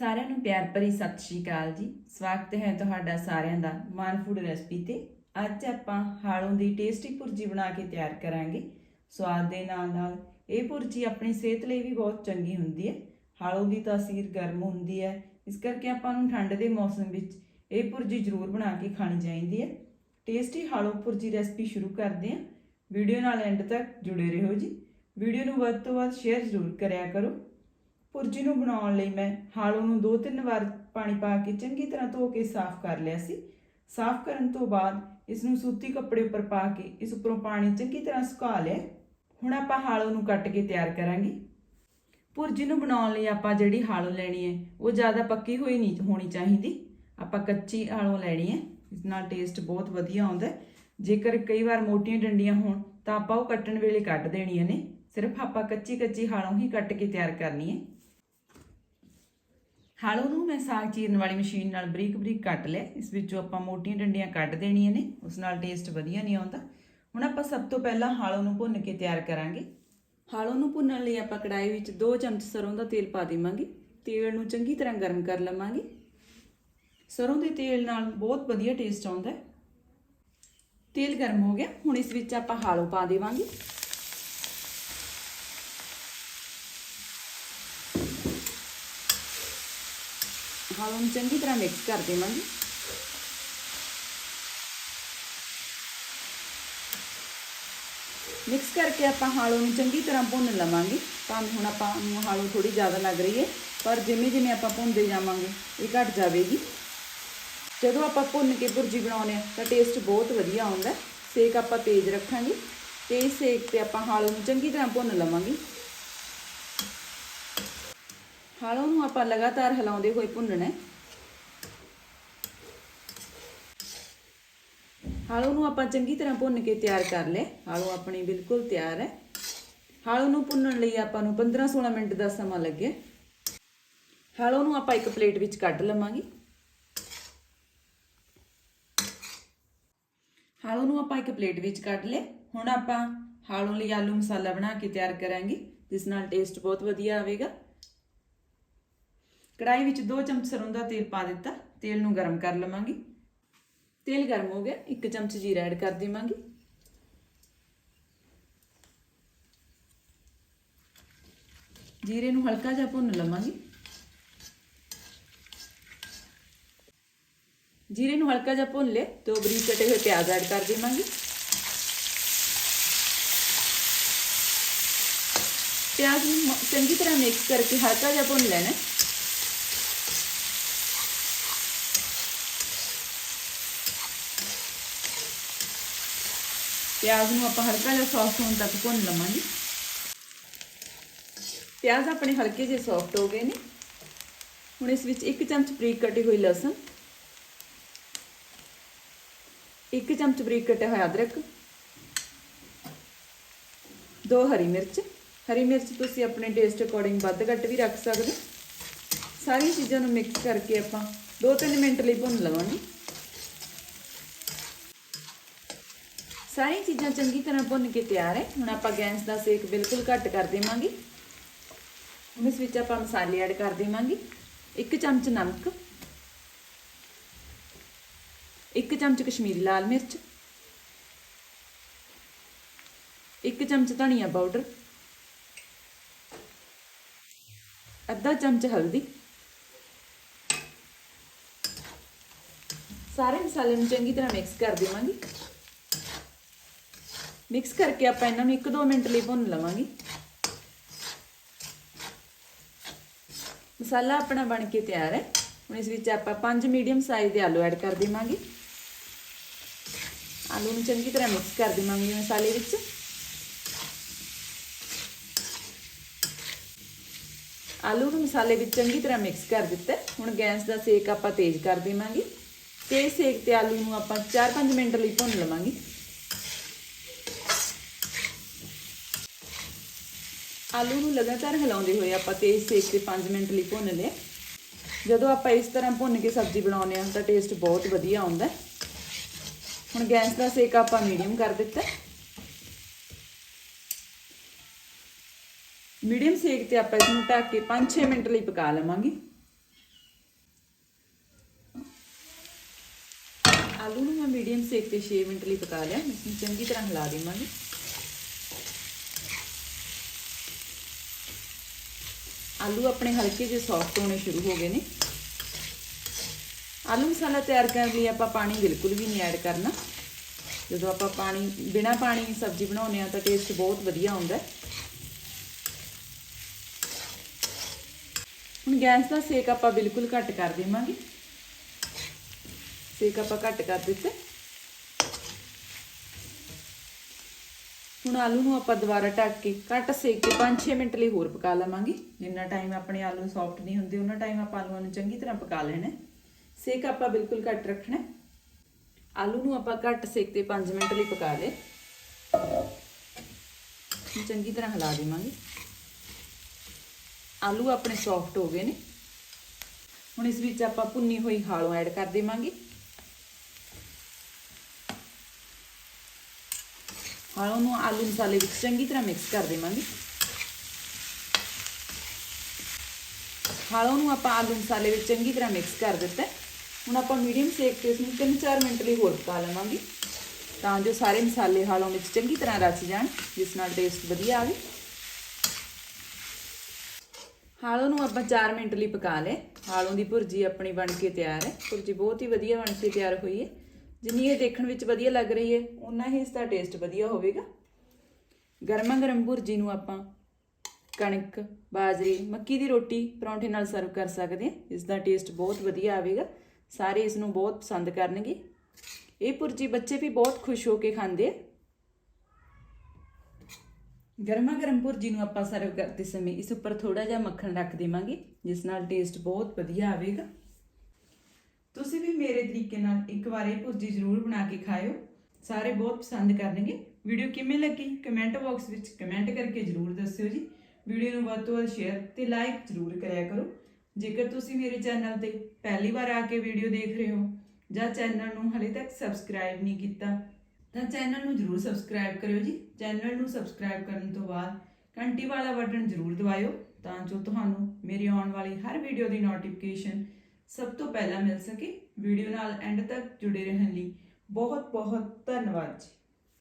ਸਾਰਿਆਂ ਨੂੰ ਪਿਆਰ ਭਰੀ ਸਤਿ ਸ਼੍ਰੀ ਅਕਾਲ ਜੀ। ਸਵਾਗਤ ਹੈ ਤੁਹਾਡਾ ਸਾਰਿਆਂ ਦਾ ਮਾਨ ਫੂਡ ਰੈਸਪੀ ਤੇ। ਅੱਜ ਆਪਾਂ ਹਾਲੋਂ ਦੀ ਟੇਸਟੀ ਭੁਰਜੀ ਬਣਾ ਕੇ ਤਿਆਰ ਕਰਾਂਗੇ। ਸਵਾਦ ਦੇ ਨਾਲ ਨਾਲ ਇਹ ਭੁਰਜੀ ਆਪਣੀ ਸਿਹਤ ਲਈ ਵੀ ਬਹੁਤ ਚੰਗੀ ਹੁੰਦੀ ਹੈ। ਹਾਲੋਂ ਦੀ ਤਾਸੀਰ ਗਰਮ ਹੁੰਦੀ ਹੈ। ਇਸ ਕਰਕੇ ਆਪਾਂ ਨੂੰ ਠੰਡ ਦੇ ਮੌਸਮ ਵਿੱਚ ਇਹ ਭੁਰਜੀ ਜ਼ਰੂਰ ਬਣਾ ਕੇ ਖਾਣੀ ਚਾਹੀਦੀ ਹੈ। ਟੇਸਟੀ ਹਾਲੋਂ ਭੁਰਜੀ ਰੈਸਪੀ ਸ਼ੁਰੂ ਕਰਦੇ ਹਾਂ। ਵੀਡੀਓ ਨਾਲ ਐਂਡ ਤੱਕ ਜੁੜੇ ਰਹੋ ਜੀ। ਵੀਡੀਓ ਨੂੰ ਵੱਧ ਤੋਂ ਵੱਧ ਸ਼ੇਅਰ ਜ਼ਰੂਰ ਕਰਿਆ ਕਰੋ। ਭੁਰਜੀ ਨੂੰ ਬਣਾਉਣ ਲਈ ਮੈਂ ਹਾਲੋਂ ਨੂੰ ਦੋ ਤਿੰਨ ਵਾਰ ਪਾਣੀ ਪਾ ਕੇ ਚੰਗੀ ਤਰ੍ਹਾਂ ਧੋ ਕੇ ਸਾਫ਼ ਕਰ ਲਿਆ ਸੀ। ਸਾਫ਼ ਕਰਨ ਤੋਂ ਬਾਅਦ ਇਸ ਨੂੰ ਸੂਤੀ ਕੱਪੜੇ ਉੱਪਰ ਪਾ ਕੇ ਇਸ ਉੱਪਰੋਂ ਪਾਣੀ ਚੰਗੀ ਤਰ੍ਹਾਂ ਸੁਕਾ ਲਿਆ। ਹੁਣ ਆਪਾਂ ਹਾਲੋਂ ਨੂੰ ਕੱਟ ਕੇ ਤਿਆਰ ਕਰਾਂਗੇ। ਭੁਰਜੀ ਨੂੰ ਬਣਾਉਣ ਲਈ ਆਪਾਂ ਜਿਹੜੀ ਹਾਲੋਂ ਲੈਣੀ ਹੈ, ਉਹ ਜ਼ਿਆਦਾ ਪੱਕੀ ਹੋਈ ਨਹੀਂ ਹੋਣੀ ਚਾਹੀਦੀ। ਆਪਾਂ ਕੱਚੀ ਹਾਲੋਂ ਲੈਣੀ ਹੈ, ਇਸ ਨਾਲ ਟੇਸਟ ਬਹੁਤ ਵਧੀਆ ਆਉਂਦਾ ਜੇਕਰ ਕਈ ਵਾਰ ਮੋਟੀਆਂ ਡੰਡੀਆਂ ਹੋਣ, ਤਾਂ ਆਪਾਂ ਉਹ ਕੱਟਣ ਵੇਲੇ ਕੱਟ ਦੇਣੀਆਂ ਨੇ। ਸਿਰਫ ਆਪਾਂ ਕੱਚੀ ਕੱਚੀ ਹਾਲੋਂ ਹੀ ਕੱਟ ਕੇ ਤਿਆਰ ਕਰਨੀ ਹੈ। ਹਾਲੂ ਨੂੰ ਮੈਂ ਸਾਗ ਚੀਰਨ ਵਾਲੀ ਮਸ਼ੀਨ ਨਾਲ ਬਰੀਕ ਬਰੀਕ ਕੱਟ ਲਿਆ। ਇਸ ਵਿੱਚੋਂ ਆਪਾਂ ਮੋਟੀਆਂ ਡੰਡੀਆਂ ਕੱਢ ਦੇਣੀਆਂ ਨੇ। ਉਸ ਨਾਲ ਟੇਸਟ ਵਧੀਆ ਨਹੀਂ ਆਉਂਦਾ। ਹੁਣ ਆਪਾਂ ਸਭ ਤੋਂ ਪਹਿਲਾਂ ਹਾਲੂ ਨੂੰ ਭੁੰਨ ਕੇ ਤਿਆਰ ਕਰਾਂਗੇ। ਹਾਲੂ ਨੂੰ ਭੁੰਨਣ ਲਈ ਆਪਾਂ ਕੜਾਈ ਵਿੱਚ 2 ਚਮਚ ਸਰੋਂ ਦਾ ਤੇਲ ਪਾ ਦੇਵਾਂਗੇ। ਤੇਲ ਨੂੰ ਚੰਗੀ ਤਰ੍ਹਾਂ ਗਰਮ ਕਰ ਲਵਾਂਗੇ। ਸਰੋਂ ਦੇ ਤੇਲ ਨਾਲ ਬਹੁਤ ਵਧੀਆ ਟੇਸਟ ਆਉਂਦਾ ਹੈ। ਤੇਲ ਗਰਮ ਹੋ ਗਿਆ। ਹੁਣ ਇਸ ਵਿੱਚ ਆਪਾਂ ਹਾਲੂ ਪਾ ਦੇਵਾਂਗੇ। ਹਾਲੋਂ ਨੂੰ ਚੰਗੀ ਤਰ੍ਹਾਂ ਮਿਕਸ ਕਰ ਦੇਵਾਂਗੇ। ਮਿਕਸ ਕਰਕੇ ਆਪਾਂ ਹਾਲੋਂ ਨੂੰ ਚੰਗੀ ਤਰ੍ਹਾਂ ਭੁੰਨ ਲਵਾਂਗੇ। ਭਾਵੇਂ ਹੁਣ ਆਪਾਂ ਨੂੰ ਹਾਲੋਂ ਥੋੜੀ ਜ਼ਿਆਦਾ ਲੱਗ ਰਹੀ ਹੈ, ਪਰ ਜਿਵੇਂ ਜਿਵੇਂ ਆਪਾਂ ਭੁੰਨਦੇ ਜਾਵਾਂਗੇ, ਇਹ ਘਟ ਜਾਵੇਗੀ। ਜਦੋਂ ਆਪਾਂ ਭੁੰਨ ਕੇ ਭੁਰਜੀ ਬਣਾਉਂਦੇ ਆ ਤਾਂ ਟੇਸਟ ਬਹੁਤ ਵਧੀਆ ਆਉਂਦਾ ਸੇਕ ਆਪਾਂ ਤੇਜ਼ ਰੱਖਾਂਗੇ। ਤੇਜ਼ ਸੇਕ ਤੇ ਆਪਾਂ ਹਾਲੋਂ ਨੂੰ ਚੰਗੀ ਤਰ੍ਹਾਂ ਭੁੰਨ ਲਵਾਂਗੇ। ਹਾਲੋਂ ਨੂੰ ਆਪਾਂ ਲਗਾਤਾਰ ਹਿਲਾਉਂਦੇ ਹੋਏ ਭੁੰਨਣਾ ਹੈ। ਹਾਲੋਂ ਨੂੰ ਆਪਾਂ ਚੰਗੀ ਤਰ੍ਹਾਂ ਭੁੰਨ ਕੇ ਤਿਆਰ ਕਰ ਲਿਆ ਹਾਲੋਂ ਆਪਣੀ ਬਿਲਕੁਲ ਤਿਆਰ ਹੈ। ਹਾਲੋਂ ਨੂੰ ਭੁੰਨਣ ਲਈ ਆਪਾਂ ਨੂੰ 15-16 ਮਿੰਟ ਦਾ ਸਮਾਂ ਲੱਗਿਆ ਹਾਲੋਂ ਨੂੰ ਆਪਾਂ ਇੱਕ ਪਲੇਟ ਵਿੱਚ ਕੱਢ ਲਵਾਂਗੇ। ਹਾਲੋਂ ਨੂੰ ਆਪਾਂ ਇੱਕ ਪਲੇਟ ਵਿੱਚ ਕੱਢ ਲਿਆ ਹੁਣ ਆਪਾਂ ਹਾਲੋਂ ਲਈ ਆਲੂ ਮਸਾਲਾ ਬਣਾ ਕੇ ਤਿਆਰ ਕਰਾਂਗੇ, ਜਿਸ ਨਾਲ ਟੇਸਟ ਬਹੁਤ ਵਧੀਆ ਆਵੇਗਾ। ਕੜਾਈ ਵਿੱਚ 2 ਚਮਚ ਸਰੋਂ ਦਾ ਤੇਲ ਪਾ ਦਿੱਤਾ। ਤੇਲ ਨੂੰ ਗਰਮ ਕਰ ਲਵਾਂਗੇ। ਤੇਲ ਗਰਮ ਹੋ ਗਿਆ। 1 ਚਮਚ ਜੀਰਾ ਐਡ ਕਰ ਦੇਵਾਂਗੇ। ਜੀਰੇ ਨੂੰ ਹਲਕਾ ਜਿਹਾ ਭੁੰਨ ਲਵਾਂਗੇ। ਜੀਰੇ ਨੂੰ ਹਲਕਾ ਜਿਹਾ ਭੁੰਨ ਲੈ ਦੋ ਬਰੀਕ ਕਟੇ ਹੋਏ ਪਿਆਜ਼ ਐਡ ਕਰ ਦੇਵਾਂਗੇ। ਪਿਆਜ਼ ਨੂੰ ਚੰਗੀ ਤਰ੍ਹਾਂ ਮਿਕਸ ਕਰਕੇ ਹਲਕਾ ਜਿਹਾ ਭੁੰਨ ਲੈਣਾ ਪਿਆਜ਼ ਨੂੰ ਆਪਾਂ ਹਲਕਾ ਜਿਹਾ ਸੌਫਟ ਹੋਣ ਤੱਕ ਭੁੰਨ ਲਵਾਂਗੇ। ਪਿਆਜ਼ ਆਪਣੇ ਹਲਕੇ ਜਿਹੇ ਸੌਫਟ ਹੋ ਗਏ ਨੇ। ਹੁਣ ਇਸ ਵਿੱਚ 1 ਚਮਚ ਬਰੀਕ ਕੱਟੀ ਹੋਈ ਲਸਣ 1 ਚਮਚ ਬਰੀਕ ਕੱਟਿਆ ਹੋਇਆ ਅਦਰਕ, ਦੋ ਹਰੀ ਮਿਰਚ। ਹਰੀ ਮਿਰਚ ਤੁਸੀਂ ਆਪਣੇ ਟੇਸਟ ਅਕੋਰਡਿੰਗ ਵੱਧ ਘੱਟ ਵੀ ਰੱਖ ਸਕਦੇ ਸਾਰੀਆਂ ਚੀਜ਼ਾਂ ਨੂੰ ਮਿਕਸ ਕਰਕੇ ਆਪਾਂ 2-3 ਮਿੰਟ ਲਈ ਭੁੰਨ ਲਵਾਂਗੇ। ਸਾਰੀਆਂ ਚੀਜ਼ਾਂ ਚੰਗੀ ਤਰ੍ਹਾਂ ਭੁੰਨ ਕੇ ਤਿਆਰ ਹੈ। ਹੁਣ ਆਪਾਂ ਗੈਸ ਦਾ ਸੇਕ ਬਿਲਕੁਲ ਘੱਟ ਕਰ ਦੇਵਾਂਗੇ। ਹੁਣ ਇਸ ਵਿੱਚ ਆਪਾਂ ਮਸਾਲੇ ਐਡ ਕਰ ਦੇਵਾਂਗੇ। 1 ਚਮਚ ਨਮਕ 1 ਚਮਚ ਕਸ਼ਮੀਰੀ ਲਾਲ ਮਿਰਚ 1 ਚਮਚ ਧਨੀਆ ਪਾਊਡਰ, ਅੱਧਾ ਚਮਚ ਹਲਦੀ। ਸਾਰੇ ਮਸਾਲੇ ਨੂੰ ਚੰਗੀ ਤਰ੍ਹਾਂ ਮਿਕਸ ਕਰ ਦੇਵਾਂਗੇ। ਮਿਕਸ ਕਰਕੇ ਆਪਾਂ ਇਹਨਾਂ ਨੂੰ 1-2 ਮਿੰਟ ਲਈ ਭੁੰਨ ਲਵਾਂਗੇ। ਮਸਾਲਾ ਆਪਣਾ ਬਣ ਕੇ ਤਿਆਰ ਹੈ। ਹੁਣ ਇਸ ਵਿੱਚ ਆਪਾਂ 5 ਮੀਡੀਅਮ ਸਾਈਜ਼ ਦੇ ਆਲੂ ਐਡ ਕਰ ਦੇਵਾਂਗੇ। ਆਲੂ ਨੂੰ ਚੰਗੀ ਤਰ੍ਹਾਂ ਮਿਕਸ ਕਰ ਦੇਵਾਂਗੇ ਮਸਾਲੇ ਵਿੱਚ। ਆਲੂ ਨੂੰ ਮਸਾਲੇ ਵਿੱਚ ਚੰਗੀ ਤਰ੍ਹਾਂ ਮਿਕਸ ਕਰ ਦਿੱਤਾ ਹੁਣ ਗੈਸ ਦਾ ਸੇਕ ਆਪਾਂ ਤੇਜ਼ ਕਰ ਦੇਵਾਂਗੇ। ਤੇਜ਼ ਸੇਕ ਤੇ ਆਲੂ ਨੂੰ ਆਪਾਂ 4-5 ਮਿੰਟ ਲਈ ਭੁੰਨ ਲਵਾਂਗੇ। ਆਲੂ ਨੂੰ ਲਗਾਤਾਰ ਹਿਲਾਉਂਦੇ ਹੋਏ ਆਪਾਂ ਤੇਜ਼ ਸੇਕ ਤੇ 5 ਮਿੰਟ ਲਈ ਭੁੰਨ ਲਿਆ ਜਦੋਂ ਆਪਾਂ ਇਸ ਤਰ੍ਹਾਂ ਭੁੰਨ ਕੇ ਸਬਜ਼ੀ ਬਣਾਉਂਦੇ ਹਾਂ ਤਾਂ ਟੇਸਟ ਬਹੁਤ ਵਧੀਆ ਆਉਂਦਾ ਹੁਣ ਗੈਸ ਦਾ ਸੇਕ ਆਪਾਂ ਮੀਡੀਅਮ ਕਰ ਦਿੱਤਾ ਮੀਡੀਅਮ ਸੇਕ ਤੇ ਆਪਾਂ ਇਸ ਨੂੰ ਢੱਕ ਕੇ 5-6 ਮਿੰਟ ਲਈ ਪਕਾ ਲਵਾਂਗੇ। ਆਲੂ ਨੂੰ ਮੈਂ ਮੀਡੀਅਮ ਸੇਕ ਤੇ 6 ਮਿੰਟ ਲਈ ਪਕਾ ਲਿਆ। ਇਸ ਨੂੰ ਚੰਗੀ ਤਰ੍ਹਾਂ ਹਿਲਾ ਦੇਵਾਂਗੇ। ਆਲੂ ਆਪਣੇ ਹਲਕੇ ਜਿਹੇ ਸੌਫਟ ਹੋਣੇ ਸ਼ੁਰੂ ਹੋ ਗਏ ਨੇ। ਆਲੂ ਮਸਾਲਾ ਤਿਆਰ ਕਰਨ ਲਈ ਆਪਾਂ ਪਾਣੀ ਬਿਲਕੁਲ ਵੀ ਨਹੀਂ ਐਡ ਕਰਨਾ। ਜਦੋਂ ਆਪਾਂ ਪਾਣੀ, ਬਿਨਾ ਪਾਣੀ ਸਬਜ਼ੀ ਬਣਾਉਂਦੇ ਆ ਤਾਂ ਟੇਸਟ ਬਹੁਤ ਵਧੀਆ ਆਉਂਦਾ ਹੁਣ ਗੈਸ ਦਾ ਸੇਕ ਆਪਾਂ ਬਿਲਕੁਲ ਘੱਟ ਕਰ ਦੇਵਾਂਗੇ। ਸੇਕ ਆਪਾਂ ਘੱਟ ਕਰ ਦਿੱਤਾ। ਹੁਣ ਆਲੂ ਨੂੰ ਆਪਾਂ ਦੁਬਾਰਾ ਢੱਕ ਕੇ ਘੱਟ ਸੇਕ ਤੇ 5-6 ਮਿੰਟ ਲਈ ਹੋਰ ਪਕਾ ਲਵਾਂਗੇ। ਜਿੰਨਾ ਟਾਈਮ ਆਪਣੇ ਆਲੂ ਸੌਫਟ ਨਹੀਂ ਹੁੰਦੇ, ਉਹਨਾਂ ਟਾਈਮ ਆਪਾਂ ਆਲੂਆਂ ਨੂੰ ਚੰਗੀ ਤਰ੍ਹਾਂ ਪਕਾ ਲੈਣਾ ਸੇਕ ਆਪਾਂ ਬਿਲਕੁਲ ਘੱਟ ਰੱਖਣਾ ਆਲੂ ਨੂੰ ਆਪਾਂ ਘੱਟ ਸੇਕ ਤੇ 5 ਮਿੰਟ ਲਈ ਪਕਾ ਲਏ। ਚੰਗੀ ਤਰ੍ਹਾਂ ਹਿਲਾ ਦੇਵਾਂਗੇ। ਆਲੂ ਆਪਣੇ ਸੌਫਟ ਹੋ ਗਏ ਨੇ। ਹੁਣ ਇਸ ਵਿੱਚ ਆਪਾਂ ਭੁੰਨੀ ਹੋਈ ਹਾਲੋਂ ਐਡ ਕਰ ਦੇਵਾਂਗੇ। ਹਾਲੋਂ ਨੂੰ ਆਲੂ ਮਸਾਲੇ ਵਿੱਚ ਚੰਗੀ ਤਰ੍ਹਾਂ ਮਿਕਸ ਕਰ ਦੇਵਾਂਗੇ। ਹਾਲੋਂ ਨੂੰ ਆਪਾਂ ਆਲੂ ਮਸਾਲੇ ਵਿੱਚ ਚੰਗੀ ਤਰ੍ਹਾਂ ਮਿਕਸ ਕਰ ਦਿੱਤਾ ਹੁਣ ਆਪਾਂ ਮੀਡੀਅਮ ਸੇਕ ਤੇ ਇਸ ਨੂੰ 3-4 ਮਿੰਟ ਲਈ ਹੋਰ ਪਕਾ ਲਵਾਂਗੇ। ਤਾਂ ਜੋ ਸਾਰੇ ਮਸਾਲੇ ਹਾਲੋਂ ਵਿੱਚ ਚੰਗੀ ਤਰ੍ਹਾਂ ਰਚ ਜਾਣ, ਜਿਸ ਨਾਲ ਟੇਸਟ ਵਧੀਆ ਆਵੇ। ਹਾਲੋਂ ਨੂੰ ਆਪਾਂ 4 ਮਿੰਟ ਲਈ ਪਕਾ ਲਏ ਹਾਲੋਂ ਦੀ ਭੁਰਜੀ ਆਪਣੀ ਬਣ ਕੇ ਤਿਆਰ ਹੈ। ਭੁਰਜੀ ਬਹੁਤ ਹੀ ਵਧੀਆ ਬਣ ਕੇ ਤਿਆਰ ਹੋਈ ਹੈ। ਜਿੰਨੀ ਇਹ ਦੇਖਣ ਵਿੱਚ ਵਧੀਆ ਲੱਗ ਰਹੀ ਹੈ ਉਨਾ ਹੀ ਇਸ ਦਾ ਟੇਸਟ ਵਧੀਆ ਹੋਵੇਗਾ। ਗਰਮਾ ਗਰਮ ਭੁਰਜੀ ਨੂੰ ਆਪਾਂ ਕਣਕ, ਬਾਜਰੀ, ਮੱਕੀ ਦੀ ਰੋਟੀ ਪਰੌਂਠੇ ਨਾਲ ਸਰਵ ਕਰ ਸਕਦੇ ਹਾਂ। ਇਸ ਦਾ ਟੇਸਟ ਬਹੁਤ ਵਧੀਆ ਆਵੇਗਾ। ਸਾਰੇ ਇਸ ਨੂੰ ਬਹੁਤ ਪਸੰਦ ਕਰਨਗੇ। ਇਹ ਭੁਰਜੀ ਬੱਚੇ ਵੀ ਬਹੁਤ ਖੁਸ਼ ਹੋ ਕੇ ਖਾਂਦੇ ਆ। ਗਰਮਾ ਗਰਮ ਭੁਰਜੀ ਨੂੰ ਆਪਾਂ ਸਰਵ ਕਰਦੇ ਸਮੇਂ ਇਸ ਉੱਪਰ ਥੋੜਾ ਜਿਹਾ ਮੱਖਣ ਰੱਖ ਦੇਵਾਂਗੇ, ਜਿਸ ਨਾਲ ਟੇਸਟ ਬਹੁਤ ਵਧੀਆ ਆਵੇਗਾ। ਮੇਰੇ ਤਰੀਕੇ ਨਾਲ ਇੱਕ ਵਾਰ ਇਹ ਭੁਰਜੀ ਜ਼ਰੂਰ ਬਣਾ ਕੇ ਖਾਇਓ। ਸਾਰੇ ਬਹੁਤ ਪਸੰਦ ਕਰਨਗੇ। ਵੀਡੀਓ ਕਿਵੇਂ ਲੱਗੀ? ਕਮੈਂਟ ਬਾਕਸ ਵਿੱਚ ਕਮੈਂਟ ਕਰਕੇ ਜ਼ਰੂਰ ਦੱਸਿਓ ਜੀ। ਵੀਡੀਓ ਨੂੰ ਵੱਧ ਤੋਂ ਵੱਧ ਸ਼ੇਅਰ ਤੇ ਲਾਈਕ ਜ਼ਰੂਰ ਕਰਿਆ ਕਰੋ। ਜੇਕਰ ਤੁਸੀਂ ਮੇਰੇ ਚੈਨਲ ਤੇ ਪਹਿਲੀ ਵਾਰ ਆ ਕੇ ਵੀਡੀਓ ਦੇਖ ਰਹੇ ਹੋ ਜਾਂ ਚੈਨਲ ਨੂੰ ਹਲੇ ਤੱਕ ਸਬਸਕ੍ਰਾਈਬ ਨਹੀਂ ਕੀਤਾ, ਤਾਂ ਚੈਨਲ ਨੂੰ ਜ਼ਰੂਰ ਸਬਸਕ੍ਰਾਈਬ ਕਰਿਓ ਜੀ। ਚੈਨਲ ਨੂੰ ਸਬਸਕ੍ਰਾਈਬ ਕਰਨ ਤੋਂ ਬਾਅਦ ਘੰਟੀ ਵਾਲਾ ਬਟਨ ਜ਼ਰੂਰ ਦਬਾਇਓ, ਤਾਂ ਜੋ ਤੁਹਾਨੂੰ ਮੇਰੀ ਆਉਣ ਵਾਲੀ ਹਰ ਵੀਡੀਓ ਦੀ ਨੋਟੀਫਿਕੇਸ਼ਨ ਸਭ ਤੋਂ ਪਹਿਲਾਂ ਮਿਲ ਸਕੇ। ਵੀਡੀਓ ਨਾਲ ਐਂਡ ਤੱਕ ਜੁੜੇ ਰਹਿਣ ਲਈ ਬਹੁਤ ਬਹੁਤ ਧੰਨਵਾਦ ਜੀ।